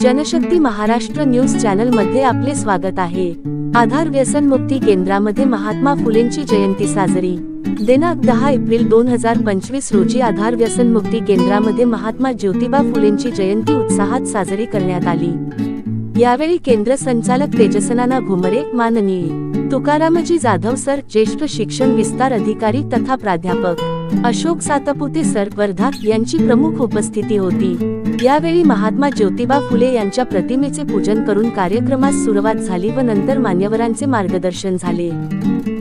Janshakti Maharashtra news चॅनलमध्ये आपले स्वागत आहे. आधार व्यसनमुक्ती केंद्रामध्ये महात्मा फुलेंची जयंती साजरी. दिनांक दहा एप्रिल दोन हजार पंचवीस रोजी आधार व्यसनमुक्ती केंद्रामध्ये महात्मा ज्योतिबा फुलेंची जयंती उत्साहात साजरी करण्यात आली. यावेळी केंद्र संचालक तेजसनाना घुमरे माननीय तुकारामजी जाधव सर ज्येष्ठ शिक्षण विस्तार अधिकारी तथा प्राध्यापक अशोक सातपुते सर वर्धा यांची प्रमुख उपस्थिती होती. यावेळी महात्मा ज्योतिबा फुले यांच्या प्रतिमेचे पूजन करून कार्यक्रमास सुरुवात झाली व नंतर मान्यवरांचे मार्गदर्शन झाले.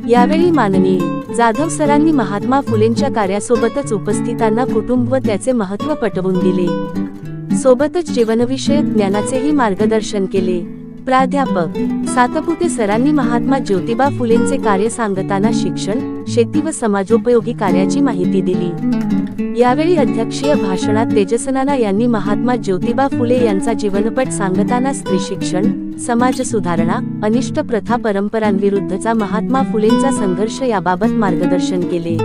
यावेळी माननीय जाधव सरांनी महात्मा फुलेंच्या कार्यासोबतच उपस्थितांना कुटुंब व त्याचे महत्त्व पटवून दिले. सोबतच जीवनविषयक ज्ञानाचेही मार्गदर्शन केले. प्राध्यापक सातपुते सरांनी महात्मा ज्योतिबा फुलेंचे कार्य सांगताना शिक्षण शेती व समाजोपयोगी कार्याची माहिती दिली. यावेळी अध्यक्षीय भाषणात तेजसनाना यांनी महात्मा ज्योतिबा फुले यांचा जीवनपट सांगताना स्त्री शिक्षण समाज सुधारणा अनिष्ट प्रथा परंपरांविरुद्धचा महात्मा फुलेंचा संघर्ष याबाबत मार्गदर्शन केले.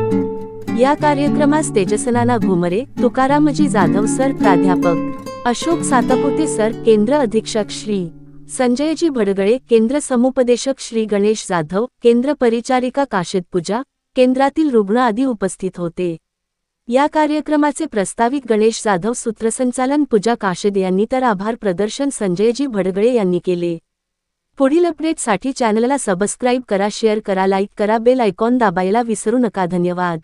या कार्यक्रमास तेजसनाना घुमरे तुकारामजी जाधव सर प्राध्यापक अशोक सातपुते सर केंद्र अधीक्षक श्री. संजयजी भडगळे केंद्र समुपदेशक श्री गणेश जाधव केंद्र परिचारिका काशेत पूजा केंद्रातील रुग्ण आदी उपस्थित होते. या कार्यक्रमाचे प्रस्तावित गणेश जाधव सूत्रसंचालन पूजा काशिद यांनी तर आभार प्रदर्शन संजयजी भडगळे यांनी केले. पुढील अपडेटसाठी चॅनलला सबस्क्राईब करा शेअर करा लाईक करा बेल आयकॉन दाबायला विसरू नका. धन्यवाद.